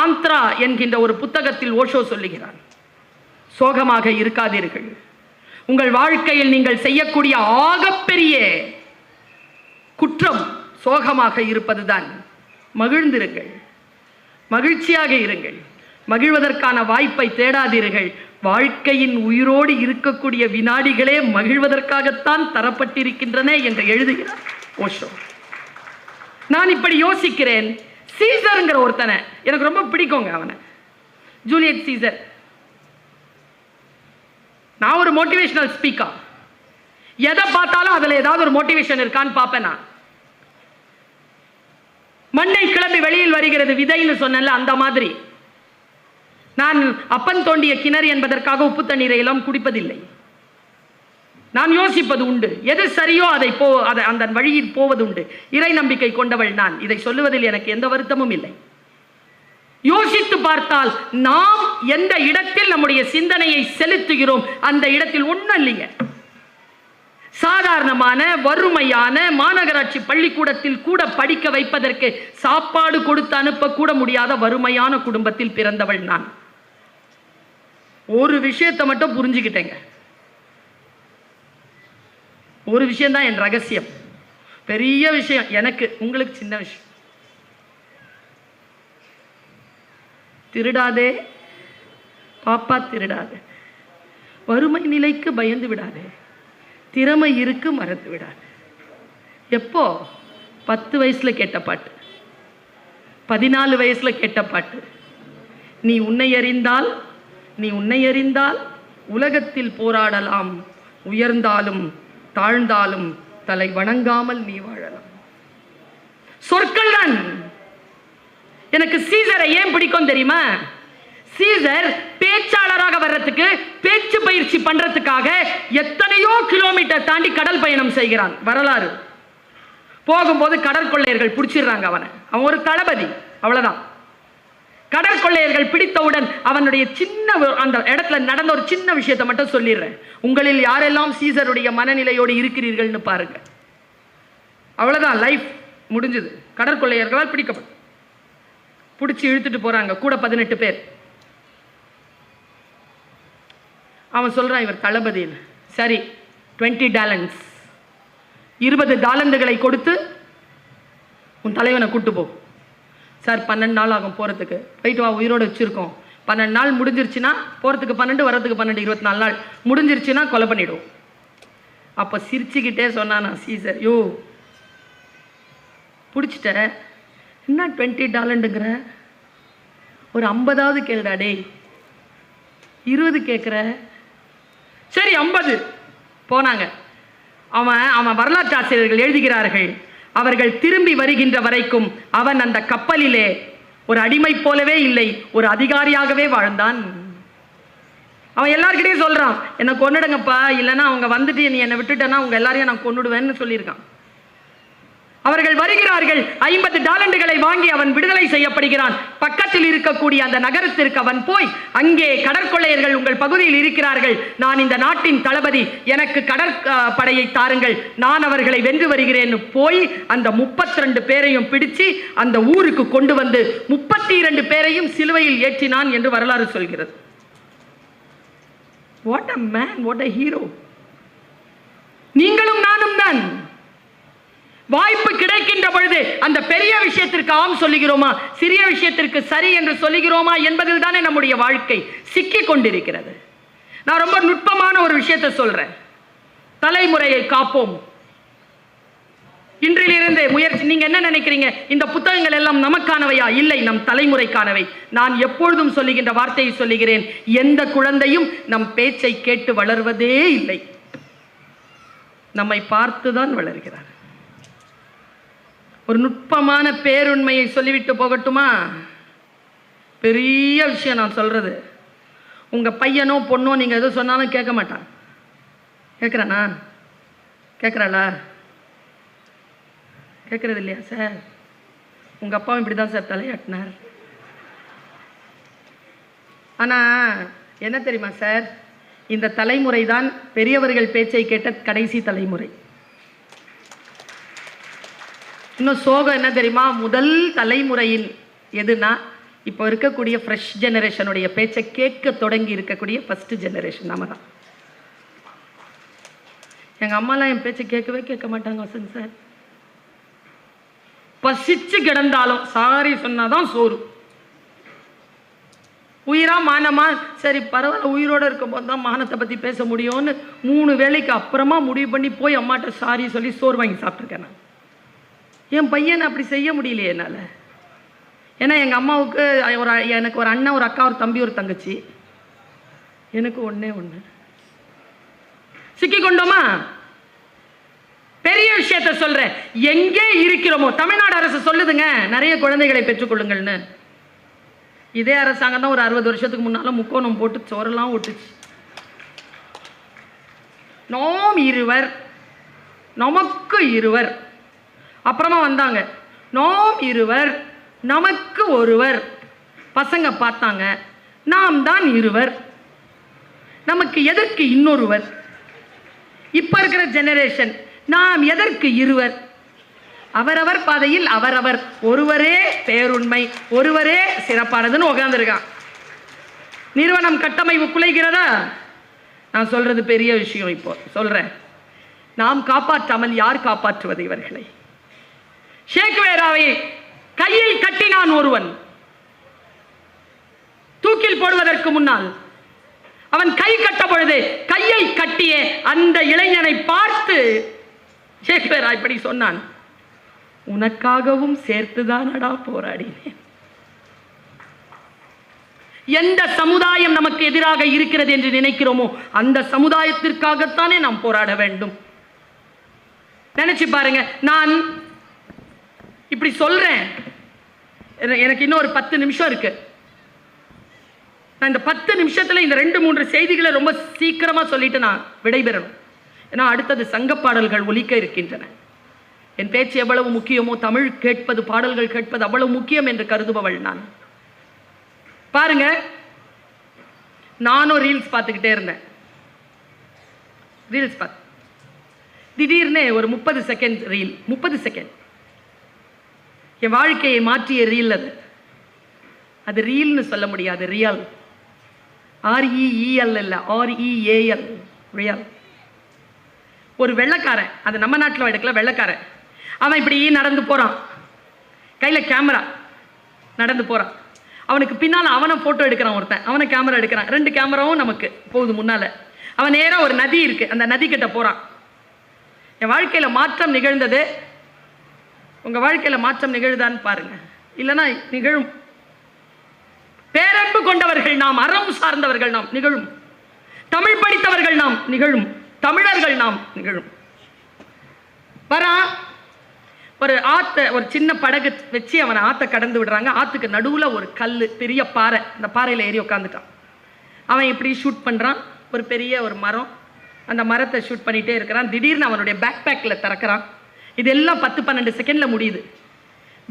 சாந்த்ரா என்கின்ற ஒரு புத்தகத்தில் ஓஷோ சொல்லுகிறார். சோகமாக இருக்காதீர்கள். உங்கள் வாழ்க்கையில் நீங்கள் செய்யக்கூடிய ஆகப்பெரிய குற்றம் சோகமாக இருப்பதுதான். மகிழ்ந்திருங்கள். மகிழ்ச்சியாக இருங்கள். மகிழ்வதற்கான வாய்ப்பை தேடாதீர்கள். வாழ்க்கையின் உயிரோடு இருக்கக்கூடிய வினாடிகளே மகிழ்வதற்காகத்தான் தரப்பட்டிருக்கின்றன என்று எழுதுகிறார் ஓஷோ. நான் இப்படி யோசிக்கிறேன். சீசருங்கிற ஒருத்தனை எனக்கு ரொம்ப பிடிக்குங்க அவனை. Juliet Caesar. நான் ஒரு மோட்டிவேஷனல் ஸ்பீக்கர் எதை பார்த்தாலும் அதில் ஏதாவது ஒரு மோட்டிவேஷன் இருக்கான்னு பார்ப்பேன் நான். மண்ணை கிளம்பி வெளியில் வருகிறது விதைன்னு சொன்னேன்ல அந்த மாதிரி. நான் அப்பன் தோண்டிய கிணறு என்பதற்காக உப்பு தண்ணீரை எல்லாம் குடிப்பதில்லை. நான் யோசிப்பது உண்டு. எது சரியோ அதை போ அதை அந்த வழியில் போவது உண்டு. இறை நம்பிக்கை கொண்டவள் நான். இதை சொல்லுவதில் எனக்கு எந்த வருத்தமும் இல்லை. யோசித்து பார்த்தால் நாம் எந்த இடத்தில் நம்முடைய சிந்தனையை செலுத்துகிறோம் அந்த இடத்தில் ஒன்றும் இல்லைங்க. சாதாரணமான வறுமையான மாநகராட்சி பள்ளிக்கூடத்தில் கூட படிக்க வைப்பதற்கு சாப்பாடு கொடுத்து அனுப்ப கூட முடியாத வறுமையான குடும்பத்தில் பிறந்தவள் நான். ஒரு விஷயத்தை மட்டும் புரிஞ்சுக்கிட்டேங்க. ஒரு விஷயம்தான் என் ரகசியம். பெரிய விஷயம் எனக்கு உங்களுக்கு சின்ன விஷயம். திருடாதே பாப்பா திருடாதே. வறுமை நிலைக்கு பயந்து விடாதே. திறமை இருக்கு மறந்து விடாது. எப்போ? பத்து வயசுல கேட்ட பாட்டு. பதினாலு வயசுல கேட்ட பாட்டு. நீ உன்னை அறிந்தால் நீ உன்னை அறிந்தால் உலகத்தில் போராடலாம். உயர்ந்தாலும் தாழ்ந்தாலும் தலை வணங்காமல் நீ வாழலாம். சொற்கள் தான் எனக்கு சீசரை ஏன் பிடிக்கும் தெரியுமா? சீசர் பேச்சாளராக வர்றதுக்கு பேச்சு பயிற்சி பண்றதுக்காக எத்தனையோ கிலோமீட்டர் தாண்டி கடல் பயணம் செய்கிறான் வரலாறு. போகும்போது கடற்கொள்ளையர்கள் பிடிச்சிடுறாங்க அவனை. அவன் ஒரு தளபதி அவ்வளவுதான். கடற்கொள்ளையர்கள் பிடித்தவுடன் அவனுடைய சின்ன ஒரு- அந்த இடத்துல நடந்த ஒரு சின்ன விஷயத்தை மட்டும் சொல்லிடுறேன். உங்களில் யாரெல்லாம் சீசருடைய மனநிலையோடு இருக்கிறீர்கள்னு பாருங்க. அவ்வளோதான் லைஃப் முடிஞ்சது. கடற்கொள்ளையர்களால் பிடிக்கப்படும். பிடிச்சி இழுத்துட்டு போகிறாங்க கூட பதினெட்டு பேர். அவன் சொல்கிறான் இவர் தளபதியில் சரி டுவெண்ட்டி டாலன்ஸ் இருபது டாலண்டுகளை கொடுத்து உன் தலைவனை கூட்டு போ. சார் பன்னெண்டு நாள் ஆகும் போகிறதுக்கு போயிட்டு வா உயிரோடு வச்சுருக்கோம். பன்னெண்டு நாள் முடிஞ்சிருச்சுன்னா போகிறதுக்கு பன்னெண்டு வரதுக்கு பன்னெண்டு இருபத்தி நாலு நாள். முடிஞ்சிருச்சுன்னா கொலை பண்ணிவிடுவோம் அப்போ சிரிச்சுக்கிட்டே சொன்னானா சீசர் யோ பிடிச்சிட்ட. என்ன டுவெண்ட்டி டாலண்டுங்கிற ஒரு ஐம்பதாவது கேளுடா டேய். இருபது கேட்குற சரி ஐம்பது. போனாங்க. அவன் அவன் வரலாற்று ஆசிரியர்கள் எழுதுகிறார்கள். அவர்கள் திரும்பி வருகின்ற வரைக்கும் அவன் அந்த கப்பலிலே ஒரு அடிமை போலவே இல்லை ஒரு அதிகாரியாகவே வாழ்ந்தான். அவன் எல்லார்கிட்டையும் சொல்றான் என்னை கொன்னுடுங்கப்பா இல்லைன்னா அவங்க வந்துட்டு நீ என்னை விட்டுட்டேன்னா அவங்க எல்லாரையும் நான் கொண்டுடுவேன்னு சொல்லியிருக்கான். அவர்கள் வருகிறார்கள். ஐம்பது டாலண்டுகளை வாங்கி அவன் விடுதலை செய்யப்படுகிறான். பக்கத்தில் இருக்கக்கூடிய அந்த நகரத்திற்கு அவன் போய் அங்கே கடற்கொள்ளையர்கள் உங்கள் பகுதியில் இருக்கிறார்கள். நான் இந்த நாட்டின் தளபதி எனக்கு கடற்படையை தாருங்கள். நான் அவர்களை வென்று வருகிறேன் போய் அந்த முப்பத்தி ரெண்டு பேரையும் பிடிச்சு அந்த ஊருக்கு கொண்டு வந்து முப்பத்தி இரண்டு பேரையும் சிலுவையில் ஏற்றினான் என்று வரலாறு சொல்கிறது. What a man what a hero நீங்களும் நானும் தான் வாய்ப்பு கிடைக்கின்ற பொழுது அந்த பெரிய விஷயத்திற்கு ஆம் சொல்லுகிறோமா? சிறிய விஷயத்திற்கு சரி என்று சொல்லுகிறோமா என்பதில் தானே நம்முடைய வாழ்க்கை சிக்கி கொண்டிருக்கிறது நான் ரொம்ப நுட்பமான ஒரு விஷயத்தை சொல்றேன். தலைமுறையை காப்போம். இன்றிலிருந்து முயற்சி நீங்க என்ன நினைக்கிறீங்க? இந்த புத்தகங்கள் எல்லாம் நமக்கானவையா? இல்லை நம் தலைமுறைக்கானவை. நான் எப்பொழுதும் சொல்லுகின்ற வார்த்தையை சொல்லுகிறேன். எந்த குழந்தையும் நம் பேச்சை கேட்டு வளர்வதே இல்லை. நம்மை பார்த்துதான் வளர்கிறார். ஒரு நுட்பமான பேருண்மையை சொல்லிவிட்டு போகட்டுமா? பெரிய விஷயம் நான் சொல்கிறது உங்கள் பையனோ பொண்ணோ நீங்கள் எது சொன்னாலும் கேட்க மாட்டான். கேட்குறானா கேட்குறாளா? கேட்குறது இல்லையா சார்? உங்கள் அப்பாவும் இப்படி தான் சார் தலையாட்டினார். ஆனால் என்ன தெரியுமா சார்? இந்த தலைமுறை தான் பெரியவர்கள் பேச்சை கேட்ட கடைசி தலைமுறை. இன்னும் சோகம் என்ன தெரியுமா? முதல் தலைமுறையின் எதுனா இப்போ இருக்கக்கூடிய ஃப்ரெஷ் ஜெனரேஷனுடைய பேச்சை கேட்க தொடங்கி இருக்கக்கூடிய ஃபர்ஸ்ட் ஜெனரேஷன் நம்ம தான் எங்கள் அம்மாலாம் என் பேச்சை கேட்கவே கேட்க மாட்டாங்க வசந்த் சார் பசிச்சு கிடந்தாலும் சாரி சொன்னாதான் சோறு. உயிரா மானமா? சரி பரவாயில்ல உயிரோட இருக்கும்போது தான் மானத்தை பற்றி பேச முடியும்னு மூணு வேளைக்கு அப்புறமா முடிவு பண்ணி போய் அம்மாட்ட சாரி சொல்லி சோறு வாங்கி சாப்பிட்ருக்கேன் நான். என் பையனை அப்படி செய்ய முடியலையே என்னால். ஏன்னா எங்கள் அம்மாவுக்கு ஒரு எனக்கு ஒரு அண்ணன் ஒரு அக்கா ஒரு தம்பி ஒரு தங்கச்சி. எனக்கு ஒன்றே ஒன்று சிக்கி கொண்டோமா? பெரிய விஷயத்த சொல்கிறேன் எங்கே இருக்கிறோமோ தமிழ்நாடு அரசு சொல்லுதுங்க நிறைய குழந்தைகளை பெற்றுக்கொள்ளுங்கள்னு இதே அரசாங்கம் தான் ஒரு அறுபது வருஷத்துக்கு முன்னால் முக்கோணம் போட்டு சோரெல்லாம் ஓட்டுச்சு நோம் இருவர் நமக்கு இருவர். அப்புறமா வந்தாங்க. நோம் இருவர் நமக்கு ஒருவர். பசங்க பார்த்தாங்க நாம் தான் இருவர். நமக்கு எதற்கு இன்னொருவர்? இப்போ இருக்கிற ஜெனரேஷன் நாம் எதற்கு இருவர்? அவரவர் பாதையில் அவரவர். ஒருவரே பேருண்மை ஒருவரே சிறப்பானதுன்னு உட்காந்துருக்கான் நிறுவனம் கட்டமைப்பு குலைகிறதா? நான் சொல்றது பெரிய விஷயம் இப்போ. சொல்றேன். நாம் காப்பாற்றாமல் யார் காப்பாற்றுவது இவர்களை? ஷேக்வேராவை கையில் கட்டினான் ஒருவன். தூக்கில் போடுவதற்கு முன்னால் அவன் கை கட்ட பொழுது கையை கட்டிய அந்த இளைஞனை பார்த்து ஷேக்வேரா இப்படி சொன்னான் உனக்காகவும் சேர்த்துதானடா போராடினேன். எந்த சமுதாயம் நமக்கு எதிராக இருக்கிறது என்று நினைக்கிறோமோ அந்த சமுதாயத்திற்காகத்தானே நாம் போராட வேண்டும். நினைச்சு பாருங்க நான் இப்படி சொல்கிறேன் எனக்கு இன்னும் ஒரு பத்து நிமிஷம் இருக்குது நான் இந்த பத்து நிமிஷத்தில் இந்த ரெண்டு மூன்று செய்திகளை ரொம்ப சீக்கிரமாக சொல்லிட்டு நான் விடைபெறணும். ஏன்னா அடுத்தது சங்க பாடல்கள் ஒலிக்க இருக்கின்றன. என் பேச்சு எவ்வளவு முக்கியமோ தமிழ் கேட்பது பாடல்கள் கேட்பது அவ்வளவு முக்கியம் என்று கருதுபவள் நான். பாருங்க. நானும் ரீல்ஸ் பார்த்துக்கிட்டே இருந்தேன். ரீல்ஸ் பார்த்து திடீர்னு ஒரு முப்பது செகண்ட் ரீல் முப்பது செகண்ட். என் வாழ்க்கையை மாற்றிய ரீல் அது. அது ரீல்னு சொல்ல முடியாது ரியல் ஆர்இஇஎல் இல்லை ஆர்இஏஎல் ரியல் ஒரு வெள்ளைக்காரன் அது நம்ம நாட்டில் எடுக்கல வெள்ளைக்காரன். அவன் இப்படி நடந்து போகிறான் கையில் கேமரா நடந்து போகிறான் அவனுக்கு பின்னால் அவனை ஃபோட்டோ எடுக்கிறான் ஒருத்தன். அவனை கேமரா எடுக்கிறான். ரெண்டு கேமராவும் நமக்கு போகுது முன்னால். அவன் நேராக ஒரு நதி இருக்குது அந்த நதிக்கிட்ட போகிறான் என் வாழ்க்கையில் மாற்றம் நிகழ்ந்தது உங்கள் வாழ்க்கையில் மாற்றம் நிகழுதான்னு பாருங்க. இல்லைனா நிகழும். பேரன்பு கொண்டவர்கள் நாம் அறம் சார்ந்தவர்கள் நாம் நிகழும். தமிழ் படித்தவர்கள் நாம் நிகழும். தமிழர்கள் நாம் நிகழும். வரான் ஒரு ஆத்த ஒரு சின்ன படகு வச்சு அவனை ஆத்த கடந்து விடுறாங்க. ஆத்துக்கு நடுவுல ஒரு கல் பெரிய பாறை அந்த பாறையில ஏறி உட்காந்துட்டான் அவன் இப்படி ஷூட் பண்றான். ஒரு பெரிய ஒரு மரம். அந்த மரத்தை ஷூட் பண்ணிட்டே இருக்கிறான். திடீர்னு அவனுடைய பேக் பேக்ல திறக்கிறான். இதெல்லாம் பத்து பன்னெண்டு செகண்ட்ல முடியுது.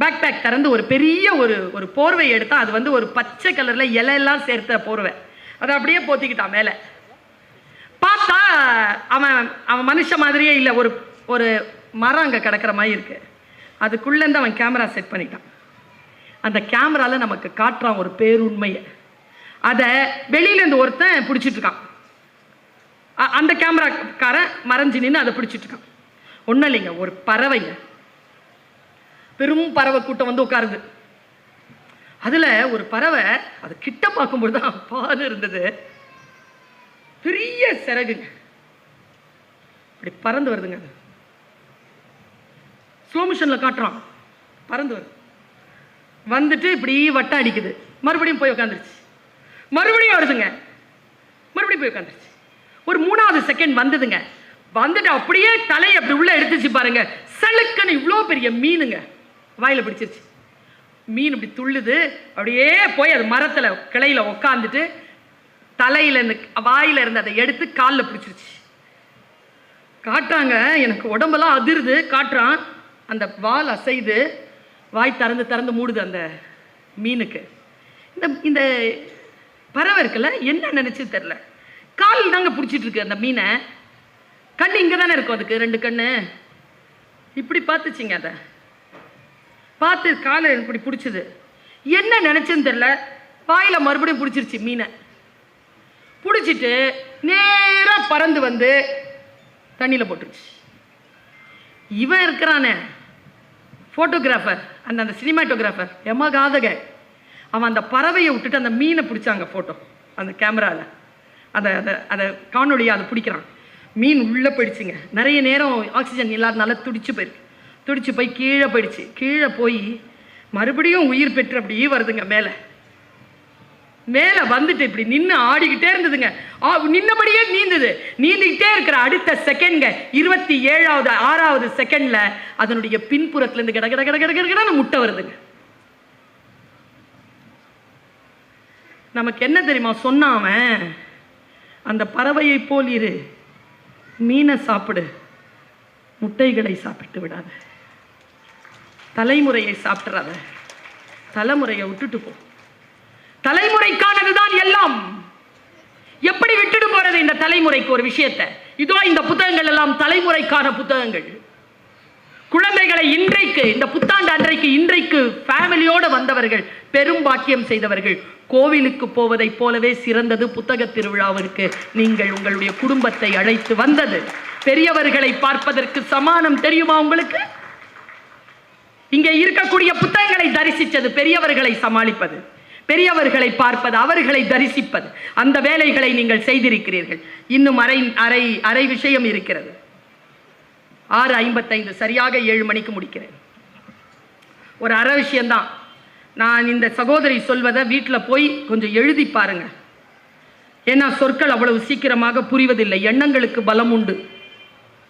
பேக் பேக் திறந்து ஒரு பெரிய ஒரு ஒரு போர்வை எடுத்தால் அது வந்து ஒரு பச்சை கலரில் இலையெல்லாம் சேர்த்த போர்வை. அதை அப்படியே போத்திக்கிட்டான் மேலே. பார்த்தா அவன் அவன் மனுஷன் மாதிரியே இல்லை ஒரு ஒரு மரம் அங்கே கிடக்கிற மாதிரி இருக்கு. அதுக்குள்ளேருந்து அவன் கேமரா செட் பண்ணிட்டான் அந்த கேமராவில் நமக்கு காட்டுறான் ஒரு பேருண்மையை. அதை வெளியிலேருந்து ஒருத்தன் பிடிச்சிட்ருக்கான் அந்த கேமராக்காரன் மறைஞ்சு நின்று அதை பிடிச்சிட்ருக்கான் ஒன்றும் இல்லைங்க ஒரு பறவைங்க. பெரும் பறவை கூட்டம் வந்து உட்காருது. அதில் ஒரு பறவை அது கிட்ட பார்க்கும்போது தான் பால் இருந்தது. பெரிய சிறகுங்க. அப்படி பறந்து வருதுங்க அது. ஸ்லோ மிஷனில் காட்டுறான். பறந்து வருது. வந்துட்டு இப்படி வட்டம் அடிக்குது. மறுபடியும் போய் உட்காந்துருச்சு மறுபடியும் வருதுங்க. மறுபடியும் போய் உட்காந்துருச்சு ஒரு மூணாவது செகண்ட் வந்ததுங்க. வந்துட்டு அப்படியே தலையை அப்படி உள்ள எடுத்துச்சு பாருங்க. சலுக்குன்னு இவ்வளோ பெரிய மீனுங்க. வாயில பிடிச்சிருச்சு. மீன் இப்படி துள்ளுது. அப்படியே போய் அது மரத்தில் கிளையில உக்காந்துட்டு தலையில இருந்து வாயில இருந்து அதை எடுத்து காலில் பிடிச்சிருச்சு. காட்டுறாங்க. எனக்கு உடம்பெல்லாம் அதிருது. காட்டுறான். அந்த வால் அசைது வாய் திறந்து திறந்து மூடுது அந்த மீனுக்கு. இந்த இந்த பறவை இருக்குல்ல என்ன நினைச்சு தெரில கால் தாங்க பிடிச்சிட்டு இருக்கு அந்த மீனை. கண் இங்கே தானே இருக்கும் அதுக்கு ரெண்டு கண்ணு. இப்படி பார்த்துச்சிங்க அதை. பார்த்து காலை இப்படி பிடிச்சது. என்ன நினச்சேன்னு தெரியல. வாயில மறுபடியும் பிடிச்சிருச்சு மீனை. பிடிச்சிட்டு நேராக பறந்து வந்து தண்ணியில் போட்டுருச்சு. இவன் இருக்கிறானே. ஃபோட்டோகிராஃபர் அந்த அந்த சினிமாட்டோகிராஃபர் காதக அவன் அந்த பறவையை விட்டுட்டு அந்த மீனை பிடிச்சாங்க ஃபோட்டோ அந்த கேமராவில் அதை அதை அதை காணொலியை அதை பிடிக்கிறான். மீன் உள்ளே போயிடுச்சுங்க. நிறைய நேரம் ஆக்சிஜன் இல்லாதனால துடிச்சு போயிருக்கு துடிச்சு போய் கீழே போயிடுச்சு. கீழே போய் மறுபடியும் உயிர் பெற்று அப்படியே வருதுங்க மேலே. மேலே வந்துட்டு இப்படி நின்று ஆடிக்கிட்டே இருந்ததுங்க. ஆ, நின்னபடியே நீந்தது. நீந்திக்கிட்டே இருக்கிற அடுத்த செகண்ட்ங்க இருபத்தி ஏழாவது ஆறாவது செகண்டில் அதனுடைய பின்புறத்துலேருந்து கிட கிட கிட கிட கட முட்டை வருதுங்க. நமக்கு என்ன தெரியுமா? சொன்னான் அவன் அந்த பறவையை போல் இரு. மீனை சாப்பிடு. முட்டைகளை சாப்பிட்டு விடாத. தலைமுறையை சாப்பிட்றாத தலைமுறையை விட்டுட்டு போ. தலைமுறைக்கானதுதான் எல்லாம். எப்படி விட்டுட்டு போறது இந்த தலைமுறைக்கு ஒரு விஷயத்தை? இதோ இந்த புத்தகங்கள் எல்லாம் தலைமுறைக்கான புத்தகங்கள். குழந்தைகளை இன்றைக்கு இந்த புத்தாண்டு அன்றைக்கு இன்றைக்கு ஃபேமிலியோடு வந்தவர்கள் பெரும் பாக்கியம் செய்தவர்கள் கோவிலுக்கு போவதைப் போலவே சிறந்தது புத்தக திருவிழாவிற்கு நீங்கள் உங்களுடைய குடும்பத்தை அழைத்து வந்தது. பெரியவர்களை பார்ப்பதற்கு சமானம் தெரியுமா உங்களுக்கு? இங்கே இருக்கக்கூடிய புத்தகங்களை தரிசித்தது பெரியவர்களை சமாளிப்பது பெரியவர்களை பார்ப்பது அவர்களை தரிசிப்பது. அந்த வேலைகளை நீங்கள் செய்திருக்கிறீர்கள். இன்னும் அரை அரை அரை விஷயம் இருக்கிறது. ஆறு ஐம்பத்தைந்து சரியாக ஏழு மணிக்கு முடிக்கிறேன். ஒரு அற விஷயந்தான் நான் இந்த சகோதரி சொல்வதை வீட்டில் போய் கொஞ்சம் எழுதி பாருங்க. ஏன்னா சொற்கள் அவ்வளவு சீக்கிரமாக புரிவதில்லை. எண்ணங்களுக்கு பலம் உண்டு.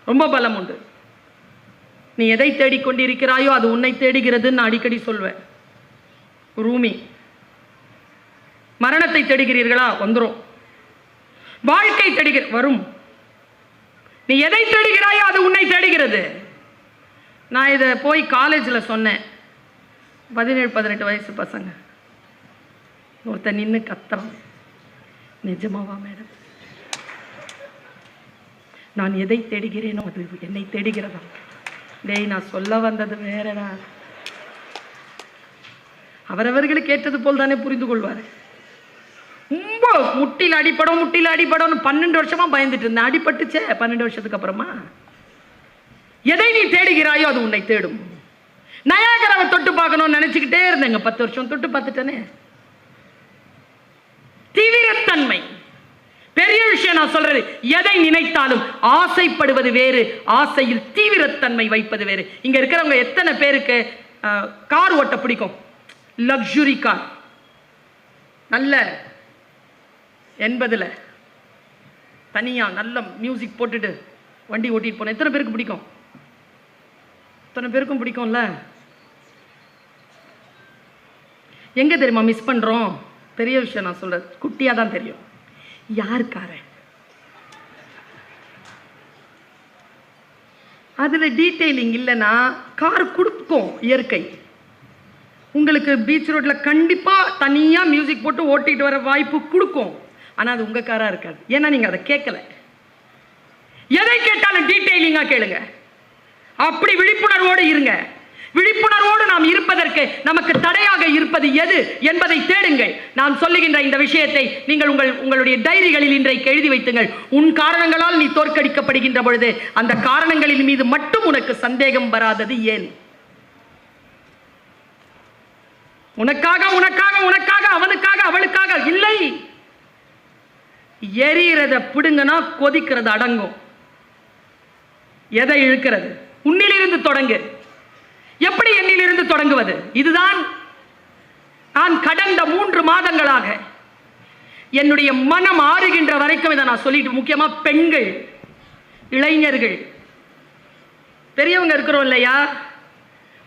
ரொம்ப பலம் உண்டு. நீ எதை தேடிக்கொண்டிருக்கிறாயோ அது உன்னை தேடுகிறதுன்னு நான் அடிக்கடி சொல்வேன். ரூமி மரணத்தை தேடுகிறீர்களா? வந்துடும் வாழ்க்கை தேடுகிற வரும். நீ எதை தேடுகிறாயோ அது உன்னை தேடுகிறது. நான் இதை போய் காலேஜில் சொன்னேன். பதினேழு பதினெட்டு வயசு பசங்க. ஒருத்தன் நின்று கத்துறான். நிஜமாவா மேடம் நான் எதை தேடுகிறேனோ அது என்னை தேடுகிறதா? டேய் நான் சொல்ல வந்தது வேறடா. அவரவர்களுக்கு ஏற்றது போல் தானே புரிந்து கொள்வார் ரொம்ப முட்டியில் அடிப்படும் முட்டியில் அடிப்படும் பன்னெண்டு வருஷமா பயந்துட்டு இருந்தேன். அடிபட்டுச்சே பன்னெண்டு வருஷத்துக்கு அப்புறமா. எதை நீ தேடுகிறாயோ அது உன்னை தேடும். நயாகராவை தொட்டு பார்க்கணும்னு நினைச்சுக்கிட்டே இருந்தேங்க பத்து வருஷம். தொட்டு பார்த்துட்டேனே. தீவிரத்தன்மை. பெரிய விஷயம் நான் சொல்றது எதை நினைத்தாலும் ஆசைப்படுவது வேறு ஆசையில் தீவிரத்தன்மை வைப்பது வேறு. இங்க இருக்கிறவங்க எத்தனை பேருக்கு அஹ், கார் ஓட்ட பிடிக்கும்? லக்ஸுரி கார் நல்ல எண்பதில். தனியாக நல்ல மியூசிக் போட்டுட்டு வண்டி ஓட்டிட்டு போனேன். எத்தனை பேருக்கு பிடிக்கும்? எத்தனை பேருக்கும் பிடிக்கும்ல? எங்கே தெரியுமா மிஸ் பண்ணுறோம் பெரிய விஷயம் நான் சொல்கிறது குட்டியாக தான் தெரியும். யார் அதில் டீட்டெயிலிங் இல்லைன்னா கார் கொடுக்கும் இயற்கை. உங்களுக்கு பீச் ரோட்டில் கண்டிப்பாக தனியாக மியூசிக் போட்டு ஓட்டிகிட்டு வர வாய்ப்பு கொடுக்கும். ஆனால் அது உங்கள் காராக இருக்காது. ஏன்னா நீங்கள் அதை கேட்கல. எதை கேட்டாலும் டீட்டெயிலிங்காக கேளுங்க. அப்படி விழிப்புணர்வோடு இருங்க. விழிப்புணர்வோடு நாம் இருப்பதற்கு நமக்கு தடையாக இருப்பது எது என்பதை தேடுங்கள். நான் சொல்லுகின்ற இந்த விஷயத்தை நீங்கள் உங்கள் உங்களுடைய டைரிகளில் இன்றைக்கு எழுதி வைத்துங்கள். உன் காரணங்களால் நீ தோற்கடிக்கப்படுகின்ற பொழுது அந்த காரணங்களின் மீது மட்டும் உனக்கு சந்தேகம் வராதது ஏன்? உனக்காக உனக்காக உனக்காக அவனுக்காக அவளுக்காக இல்லை. எரியறத பிடுங்கன்னா கொதிக்கிறது அடங்கும். எதை இழுக்கிறது? உன்னிலிருந்து தொடங்கு. எப்படி என்னிலிருந்து தொடங்குவது? இதுதான் நான் கடந்த மூன்று மாதங்களாக என்னுடைய மனம் ஆறுகின்ற வரைக்கும் இதை நான் சொல்லிட்டு முக்கியமா பெண்கள் இளைஞர்கள். பெரியவங்க இருக்கிறோம் இல்லையா?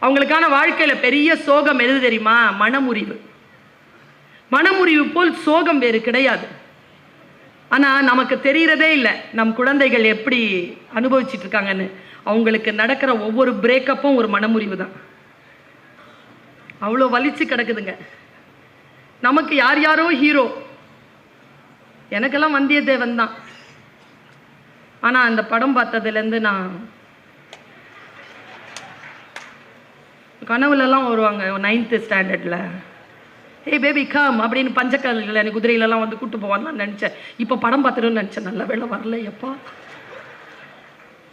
அவங்களுக்கான வாழ்க்கையில பெரிய சோகம் எது தெரியுமா? மனமுறிவு. மனமுறிவு போல் சோகம் வேறு கிடையாது. ஆனால் நமக்கு தெரிகிறதே இல்லை. நம் குழந்தைகள் எப்படி அனுபவிச்சிட்டு இருக்காங்கன்னு அவங்களுக்கு நடக்கிற ஒவ்வொரு பிரேக்கப்பும் ஒரு மனமுறிவு தான். அவ்வளோ வலிச்சு கிடக்குதுங்க. நமக்கு யார் யாரோ ஹீரோ எனக்கெல்லாம் வந்தியத்தேவன் தான். ஆனால் அந்த படம் பார்த்ததுலேருந்து நான் கனவுலலாம் வருவாங்க நைன்த்து ஸ்டாண்டர்டில் ஏ பேபி கம் அப்படின்னு பஞ்சக்கால்கள் எனக்கு குதிரையிலலாம் வந்து கூட்டு போவான்னு நான் நினச்சேன். இப்போ படம் பார்த்துருன்னு நினச்சேன். நல்ல வேலை வரல எப்பா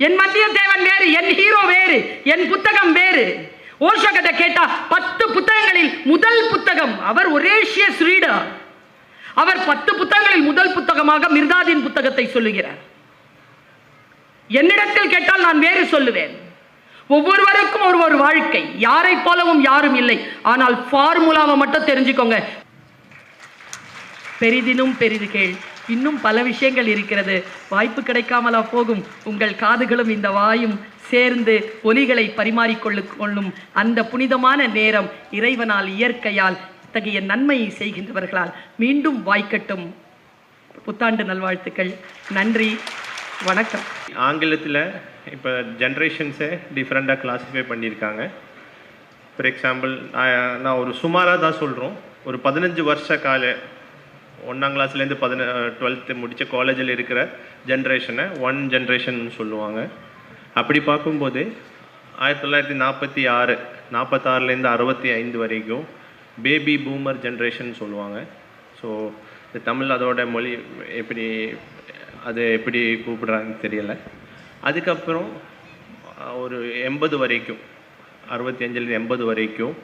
என் மத்திய தேவன் வேறு என் ஹீரோ வேறு என் புத்தகம் வேறு. ஓஷோ கிட்ட கேட்டா பத்து புத்தகங்களில் முதல் புத்தகம் அவர் ஒரேஷியஸ் ரீடர் அவர் பத்து புத்தகங்களில் முதல் புத்தகமாக மிர்தாதின் புத்தகத்தை சொல்லுகிறார். என்னிடத்தில் கேட்டால் நான் வேறு சொல்லுவேன். ஒவ்வொருவருக்கும் ஒரு ஒரு வாழ்க்கை. யாரை போலவும் யாரும் இல்லை. ஆனால் ஃபார்முலாவை மட்டும் தெரிஞ்சுக்கோங்க. பெரிதினும் பெரிது கேள். இன்னும் பல விஷயங்கள் இருக்கிறது. வாய்ப்பு கிடைக்காமலா போகும். உங்கள் காதுகளும் இந்த வாயும் சேர்ந்து ஒலிகளை பரிமாறிக்கொள்ளு கொள்ளும் அந்த புனிதமான நேரம் இறைவனால் இயற்கையால் இத்தகைய நன்மையை செய்கின்றவர்களால். மீண்டும் வாய்க்கட்டும். புத்தாண்டு நல்வாழ்த்துக்கள். நன்றி. வணக்கம். ஆங்கிலத்தில் இப்போ ஜென்ரேஷன்ஸே டிஃப்ரெண்ட்டாக கிளாஸிஃபை பண்ணியிருக்காங்க. ஃபார் எக்ஸாம்பிள் நான் ஒரு சுமாராக தான் சொல்கிறோம் ஒரு பதினஞ்சு வருஷ கால ஒன்றாம் கிளாஸ்லேருந்து பதின டுவெல்த்து முடித்த காலேஜில் இருக்கிற ஜென்ரேஷனை ஒன் ஜென்ரேஷன் சொல்லுவாங்க. அப்படி பார்க்கும்போது ஆயிரத்தி தொள்ளாயிரத்தி நாற்பத்தி ஆறு நாற்பத்தாறுலேருந்து அறுபத்தி ஐந்து வரைக்கும் பேபி பூமர் ஜென்ரேஷன் சொல்லுவாங்க. ஸோ இந்த தமிழ் அதோட மொழி எப்படி அது எப்படி கூப்பிடுறாங்கன்னு தெரியலை. அதுக்கப்புறம் ஒரு எண்பது வரைக்கும் அறுபத்தி அஞ்சுலேருந்து எண்பது வரைக்கும்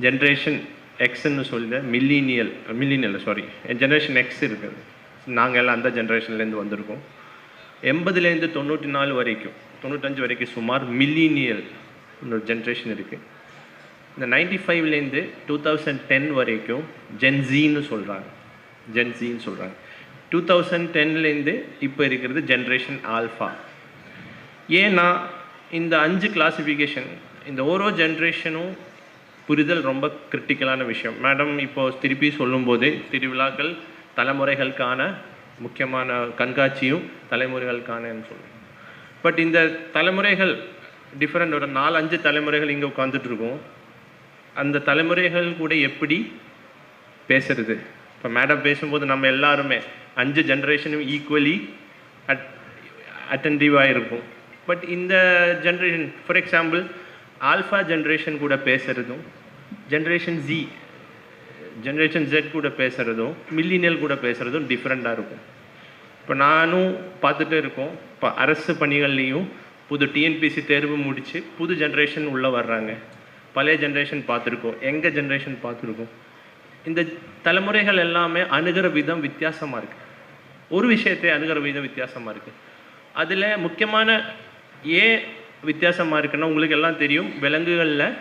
ஜென்ரேஷன் எக்ஸ்ன்னு சொல்லி millennial millennial sorry generation X இருக்குது நாங்கள் எல்லாம் அந்த ஜென்ரேஷன்லேருந்து வந்திருக்கோம். எண்பதுலேருந்து தொண்ணூற்றி நாலு வரைக்கும் தொண்ணூத்தஞ்சு வரைக்கும் சுமார் மில்லினியல் ஒரு ஜென்ரேஷன் இருக்குது இந்த நைன்டி ஃபைவ்லேருந்து டூ தௌசண்ட் டென் வரைக்கும் ஜென்சின்னு சொல்கிறாங்க ஜென்சின்னு சொல்கிறாங்க டூ தௌசண்ட் டென்லேருந்து இப்போ இருக்கிறது ஜென்ரேஷன் ஆல்ஃபா ஏன்னா இந்த அஞ்சு கிளாசிஃபிகேஷன் இந்த ஓரோ ஜென்ரேஷனும் புரிதல் ரொம்ப கிரிட்டிக்கலான விஷயம். மேடம் இப்போது திருப்பி சொல்லும்போதே திருவிழாக்கள் தலைமுறைகளுக்கான முக்கியமான கண்காட்சியும் தலைமுறைகளுக்கானன்னு சொல்லுவோம் பட் இந்த தலைமுறைகள் டிஃப்ரெண்ட் ஒரு நாலு அஞ்சு தலைமுறைகள் இங்கே உட்காந்துட்டு இருக்கோம் அந்த தலைமுறைகள் கூட எப்படி பேசுறது? இப்போ மேடம் பேசும்போது நம்ம எல்லாருமே அஞ்சு ஜென்ரேஷனும் ஈக்குவலி அட் அட்டன்டிவாக இருக்கும் பட் இந்த generation for example alpha generation கூட பேசுகிறதும் ஜென்ரேஷன் ஜி ஜென்ரேஷன் ஜெட் கூட பேசுகிறதும் மில்லினியல் கூட பேசுகிறதும் டிஃப்ரெண்ட்டாக இருக்கும். இப்போ நானும் பார்த்துட்டே இருக்கோம். இப்போ அரசு பணிகள்லேயும் புது டிஎன்பிசி தேர்வு முடித்து புது ஜென்ரேஷன் உள்ளே வர்றாங்க. பழைய ஜென்ரேஷன் பார்த்துருக்கோம். எங்கள் ஜென்ரேஷன் பார்த்துருக்கோம். இந்த தலைமுறைகள் எல்லாமே அணுகிற விதம் வித்தியாசமாக இருக்குது ஒரு விஷயத்தை அணுகிற விதம் வித்தியாசமாக இருக்குது அதில் முக்கியமான ஏன் வித்தியாசமாக இருக்குன்னா உங்களுக்கு எல்லாம் தெரியும். விலங்குகளில்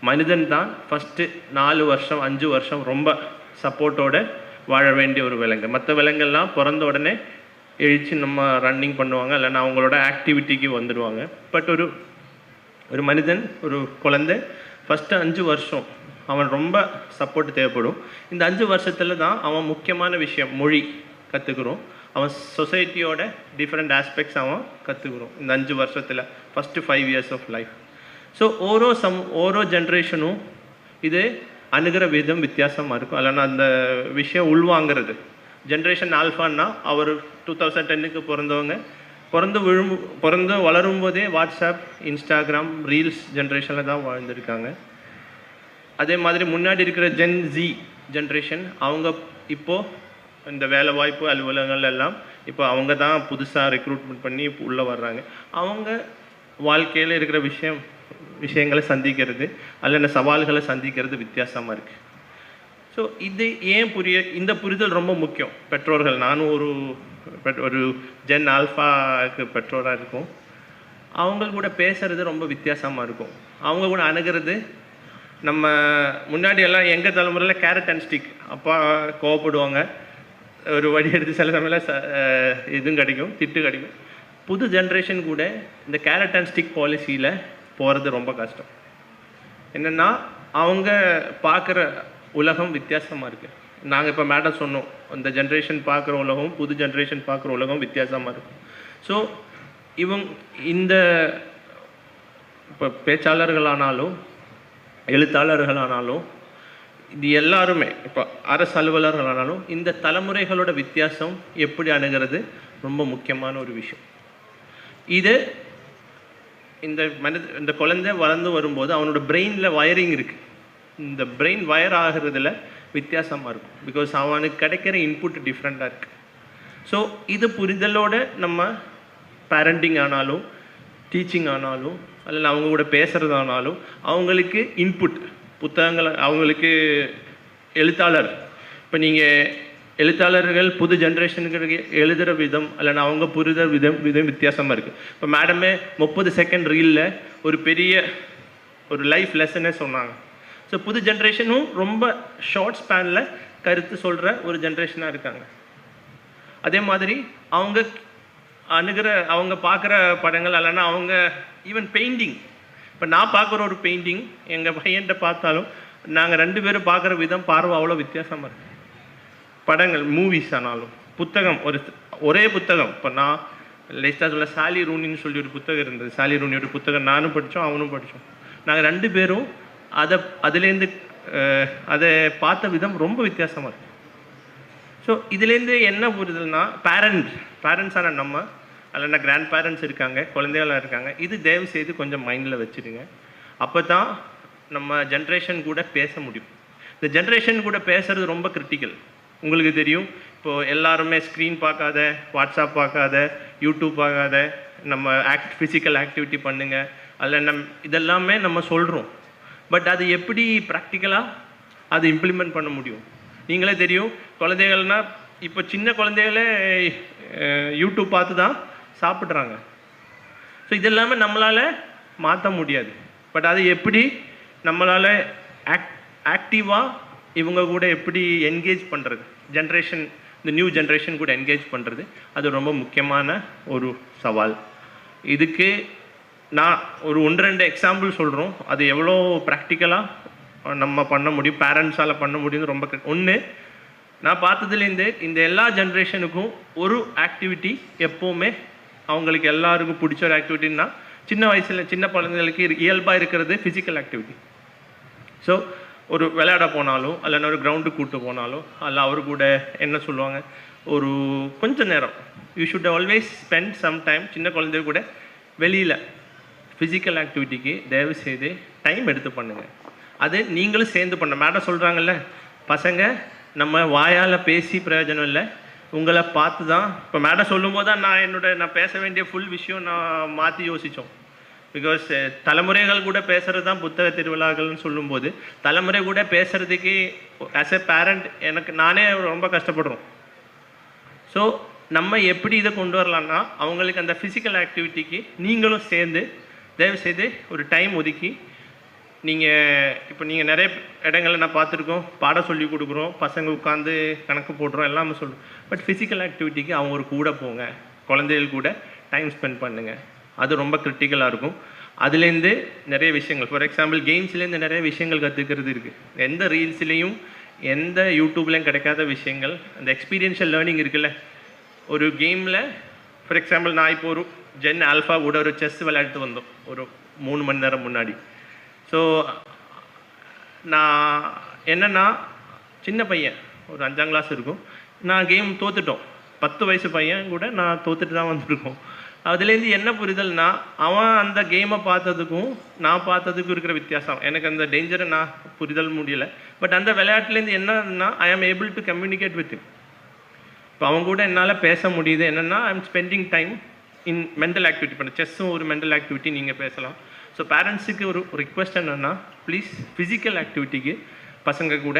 மனிதன் தான் ஃபஸ்ட்டு நாலு வருஷம் அஞ்சு வருஷம் ரொம்ப சப்போர்ட்டோட வாழ வேண்டிய ஒரு விலங்கு. மற்ற விலங்கெல்லாம் பிறந்த உடனே எழுச்சி நம்ம ரன்னிங் பண்ணுவாங்க இல்லைன்னா அவங்களோட ஆக்டிவிட்டிக்கு வந்துடுவாங்க. பட் ஒரு ஒரு மனிதன் ஒரு குழந்தை ஃபஸ்ட்டு அஞ்சு வருஷம் அவன் ரொம்ப சப்போர்ட் தேவைப்படும். இந்த அஞ்சு வருஷத்தில் தான் அவன் முக்கியமான விஷயம் மொழி கற்றுக்குறோம் அவன் சொசைட்டியோட டிஃப்ரெண்ட் ஆஸ்பெக்ட்ஸ் அவன் கற்றுக்குறோம் இந்த அஞ்சு வருஷத்தில் first five years of life so ஓரோ some ஓரோ ஜென்ரேஷனும் இது அணுகிற விதம் வித்தியாசமாக இருக்கும். இல்லைன்னா அந்த விஷயம் உள்வாங்கிறது. ஜென்ரேஷன் ஆல்ஃபான்னா அவர் டூ தௌசண்ட் டென்னுக்கு பிறந்தவங்க. பிறந்து விழும் பிறந்து வளரும் போதே வாட்ஸ்அப் இன்ஸ்டாகிராம் ரீல்ஸ் ஜென்ரேஷனில் தான் வாழ்ந்திருக்காங்க. அதே மாதிரி முன்னாடி இருக்கிற ஜென் ஜி ஜென்ரேஷன் அவங்க இப்போது இந்த வேலை வாய்ப்பு அலுவலகங்கள் எல்லாம் இப்போ அவங்க தான் புதுசாக ரெக்ரூட்மெண்ட் பண்ணி உள்ளே வர்றாங்க. அவங்க வாழ்க்கையில் இருக்கிற விஷயம் விஷயங்களை சந்திக்கிறது அல்ல சவால்களை சந்திக்கிறது வித்தியாசமாக இருக்குது ஸோ இது ஏன் புரிய இந்த புரிதல் ரொம்ப முக்கியம். பெற்றோர்கள் நானும் ஒரு பெட்- ஒரு ஜென் ஆல்ஃபாக்கு பெற்றோராக இருக்கும். அவங்க கூட பேசுறது ரொம்ப வித்தியாசமாக இருக்கும். அவங்க கூட அணுகிறது நம்ம முன்னாடி எல்லாம் எங்கள் தலைமுறையில் கேரட் அண்ட் ஸ்டிக் அப்பா கோவப்படுவாங்க. ஒரு வழி எடுத்து சில சமயம் ச இதுவும் கிடைக்கும் திட்டு கிடைக்கும். புது ஜென்ரேஷன் கூட இந்த கேரட் அண்ட் ஸ்டிக் பாலிசியில் போகிறது ரொம்ப கஷ்டம். என்னென்னா அவங்க பார்க்குற உலகம் வித்தியாசமாக இருக்குது நாங்கள் இப்போ மேடம் சொன்னோம் இந்த ஜென்ரேஷன் பார்க்குற உலகம் புது ஜென்ரேஷன் பார்க்குற உலகம் வித்தியாசமாக இருக்கும் ஸோ இவங்க இந்த இப்போ பேச்சாளர்களானாலும் எழுத்தாளர்களானாலும் இது எல்லாருமே இப்போ அரசு அலுவலர்களானாலும் இந்த தலைமுறைகளோட வித்தியாசம் எப்படி அணுகிறது ரொம்ப முக்கியமான ஒரு விஷயம். இது இந்த மனித இந்த குழந்தை வளர்ந்து வரும்போது அவனோட பிரெயினில் வயரிங் இருக்குது இந்த பிரெயின் வயர் ஆகிறதுல வித்தியாசமாக இருக்கும். பிகாஸ் அவனுக்கு கிடைக்கிற இன்புட் டிஃப்ரெண்ட்டாக இருக்குது ஸோ இது புரிதலோடு நம்ம பேரண்டிங் ஆனாலும் டீச்சிங் ஆனாலும் அல்ல அவங்க கூட பேசுகிறதானாலும் அவங்களுக்கு இன்புட் புத்தகங்கள் அவங்களுக்கு எழுத்தாளர். இப்போ நீங்கள் எழுத்தாளர்கள் புது ஜென்ரேஷனுக்கு எழுதுகிற விதம் இல்லைன்னா அவங்க புரிதல் விதம் விதம் வித்தியாசமாக இருக்குது இப்போ மேடமே முப்பது செகண்ட் ரீலில் ஒரு பெரிய ஒரு லைஃப் லெசனே சொன்னாங்க. ஸோ புது ஜென்ரேஷனும் ரொம்ப ஷார்ட் ஸ்பேனில் கருத்து சொல்கிற ஒரு ஜென்ரேஷனாக இருக்காங்க. அதே மாதிரி அவங்க அணுகிற அவங்க பார்க்குற படங்கள் இல்லைன்னா அவங்க ஈவன் பெயிண்டிங் இப்போ நான் பார்க்குற ஒரு பெயிண்டிங் எங்கள் பையன்கிட்ட பார்த்தாலும் நாங்கள் ரெண்டு பேரும் பார்க்குற விதம் பார்வை அவ்வளோ வித்தியாசமாக இருக்கு. படங்கள் மூவிஸ் ஆனாலும். புத்தகம் ஒரு ஒரே புத்தகம். இப்போ நான் லேஸ்டாக சொல்ல சாலி ரூனின்னு சொல்லி ஒரு புத்தகம் இருந்தது. சாலி ரூனியோட புத்தகம் நானும் படித்தோம் அவனும் படித்தோம் நாங்கள் ரெண்டு பேரும் அதை அதுலேருந்து அதை பார்த்த விதம் ரொம்ப வித்தியாசமாக இருக்கு. ஸோ இதுலேருந்து என்ன புரிதல்னா பேரண்ட் பேரண்ட்ஸான நம்ம இல்லைன்னா கிராண்ட் பேரண்ட்ஸ் இருக்காங்க குழந்தைகளாக இருக்காங்க இது தயவு செய்து கொஞ்சம் மைண்டில் வச்சுடுங்க. அப்போ தான் நம்ம ஜென்ரேஷன் கூட பேச முடியும். இந்த ஜென்ரேஷன் கூட பேசுறது ரொம்ப கிரிட்டிக்கல் உங்களுக்கு தெரியும் இப்போது எல்லாருமே ஸ்க்ரீன் பார்க்காத வாட்ஸ்அப் பார்க்காத யூடியூப் பார்க்காத நம்ம ஆக்ட் ஃபிசிக்கல் ஆக்டிவிட்டி பண்ணுங்கள் அதில் நம் இதெல்லாமே நம்ம சொல்கிறோம் பட் அது எப்படி ப்ராக்டிக்கலாக அது இம்ப்ளிமெண்ட் பண்ண முடியும். நீங்களே தெரியும் குழந்தைகள்னா இப்போ சின்ன குழந்தைகளே யூடியூப் பார்த்து தான் சாப்பிட்றாங்க. ஸோ இது இல்லாமல் நம்மளால் மாற்ற முடியாது. பட் அது எப்படி நம்மளால் ஆக்ட் ஆக்டிவாக இவங்க கூட எப்படி என்கேஜ் பண்ணுறது ஜென்ரேஷன் இந்த நியூ ஜென்ரேஷன் கூட என்கேஜ் பண்ணுறது அது ரொம்ப முக்கியமான ஒரு சவால். இதுக்கு நான் ஒரு ஒன்று ரெண்டு எக்ஸாம்பிள் சொல்கிறோம் அது எவ்வளோ ப்ராக்டிக்கலாக நம்ம பண்ண முடியும் பேரண்ட்ஸால் பண்ண முடியும்னு ரொம்ப ஒன்று நான் பார்த்ததுலேருந்து இந்த எல்லா ஜென்ரேஷனுக்கும் ஒரு ஆக்டிவிட்டி எப்போவுமே அவங்களுக்கு எல்லாருக்கும் பிடிச்ச ஒரு ஆக்டிவிட்டின்னா சின்ன வயசில் சின்ன குழந்தைகளுக்கு இயல்பாக இருக்கிறது ஃபிசிக்கல் ஆக்டிவிட்டி ஸோ ஒரு விளையாட போனாலும் இல்லைன்னா ஒரு கிரவுண்டுக்கு கூட்டு போனாலும் அல்ல அவர் கூட என்ன சொல்லுவாங்க ஒரு கொஞ்ச நேரம். You should always spend some time சின்ன குழந்தைய கூட வெளியில் ஃபிசிக்கல் ஆக்டிவிட்டிக்கு தயவு செய்து டைம் எடுத்து பண்ணுங்கள் அது நீங்களும் சேர்ந்து பண்ண மேடம் சொல்கிறாங்கல்ல பசங்க நம்ம வாயால் பேசி பிரயோஜனம் இல்லை உங்களை பார்த்து தான் இப்போ மேடம் சொல்லும் போது தான் நான் என்னோட நான் பேச வேண்டிய ஃபுல் விஷயம் நான் மாற்றி யோசித்தோம் பிகாஸ் eh, தலைமுறைகள் கூட பேசுறது தான் புத்தக திருவிழாக்கள்னு சொல்லும்போது தலைமுறை கூட பேசுகிறதுக்கு ஆஸ் எ பேரண்ட் எனக்கு நானே ரொம்ப கஷ்டப்படுறோம். ஸோ நம்ம எப்படி இதை கொண்டு வரலான்னா அவங்களுக்கு அந்த ஃபிசிக்கல் ஆக்டிவிட்டிக்கு நீங்களும் சேர்ந்து தயவுசெய்து ஒரு டைம் ஒதுக்கி நீங்கள் இப்போ நீங்கள் நிறைய இடங்களில் நான் பார்த்துருக்கோம். பாடம் சொல்லி கொடுக்குறோம். பசங்க உட்காந்து கணக்கு போடுறோம். எல்லாமே சொல்கிறோம் பட் ஃபிசிக்கல் ஆக்டிவிட்டிக்கு அவங்க ஒரு கூட போங்க. குழந்தைகள் கூட டைம் ஸ்பெண்ட் பண்ணுங்கள் அது ரொம்ப கிரிட்டிக்கலாக இருக்கும். அதுலேருந்து நிறைய விஷயங்கள். ஃபார் எக்ஸாம்பிள் கேம்ஸ்லேருந்து நிறைய விஷயங்கள் கற்றுக்கிறது இருக்குது எந்த ரீல்ஸ்லேயும் எந்த யூடியூப்லேயும் கிடைக்காத விஷயங்கள். அந்த எக்ஸ்பீரியன்ஷியல் லேர்னிங் இருக்குல்ல. ஒரு கேமில் ஃபார் எக்ஸாம்பிள் நான் இப்போ ஒரு ஜென் ஆல்ஃபா கூட ஒரு செஸ் விளையாட்டு வந்தோம். ஒரு மூணு மணி நேரம் முன்னாடி. ஸோ நான் என்னன்னா சின்ன பையன். ஒரு அஞ்சாம் கிளாஸ் இருக்கும். நான் கேம் தோத்துட்டோம். பத்து வயசு பையன் கூட நான் தோத்துட்டு தான் வந்திருக்கோம். அதுலேருந்து என்ன புரிதல்னா அவன் அந்த கேமை பார்த்ததுக்கும் நான் பார்த்ததுக்கும் இருக்கிற வித்தியாசம். எனக்கு அந்த டேஞ்சரை நான் புரிதல் முடியலை. பட் அந்த விளையாட்டுலேருந்து என்னன்னா ஐ ஆம் ஏபிள் டு கம்யூனிகேட் வித் இப்போ அவங்க கூட என்னால் பேச முடியுது. என்னென்னா I am spending time in mental activity பண்ண செஸ்ஸும் ஒரு மென்டல் ஆக்டிவிட்டி நீங்கள் பேசலாம். ஸோ பேரண்ட்ஸுக்கு ஒரு ரிக்வெஸ்ட் என்னென்னா ப்ளீஸ் ஃபிசிக்கல் ஆக்டிவிட்டிக்கு பசங்க கூட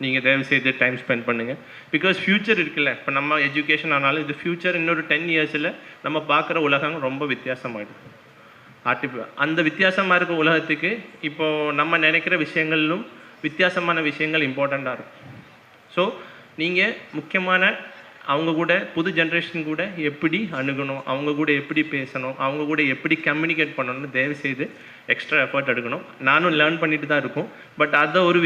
நீங்கள் தயவு செய்து டைம் ஸ்பெண்ட் பண்ணுங்கள் பிகாஸ் ஃப்யூச்சர் இருக்குல்ல இப்போ நம்ம எஜுகேஷன் ஆனாலும் இது ஃப்யூச்சர் இன்னொரு டென் இயர்ஸில் நம்ம பார்க்குற உலகம் ரொம்ப வித்தியாசமாகிடும் ஆர்டிஃபி அந்த வித்தியாசமாக இருக்க உலகத்துக்கு இப்போது நம்ம நினைக்கிற விஷயங்களிலும் வித்தியாசமான விஷயங்கள் இம்பார்ட்டண்ட்டாக இருக்கும். ஸோ நீங்கள் முக்கியமான அவங்க கூட புது ஜென்ரேஷன் கூட எப்படி அணுகணும் அவங்க கூட எப்படி பேசணும் அவங்க கூட எப்படி கம்யூனிகேட் பண்ணணும்னு தயவு செய்து எக்ஸ்ட்ரா எஃபர்ட் எடுக்கணும். நானும் லேர்ன் பண்ணிட்டு தான் இருக்கும். பட் அதை ஒரு விஷயம்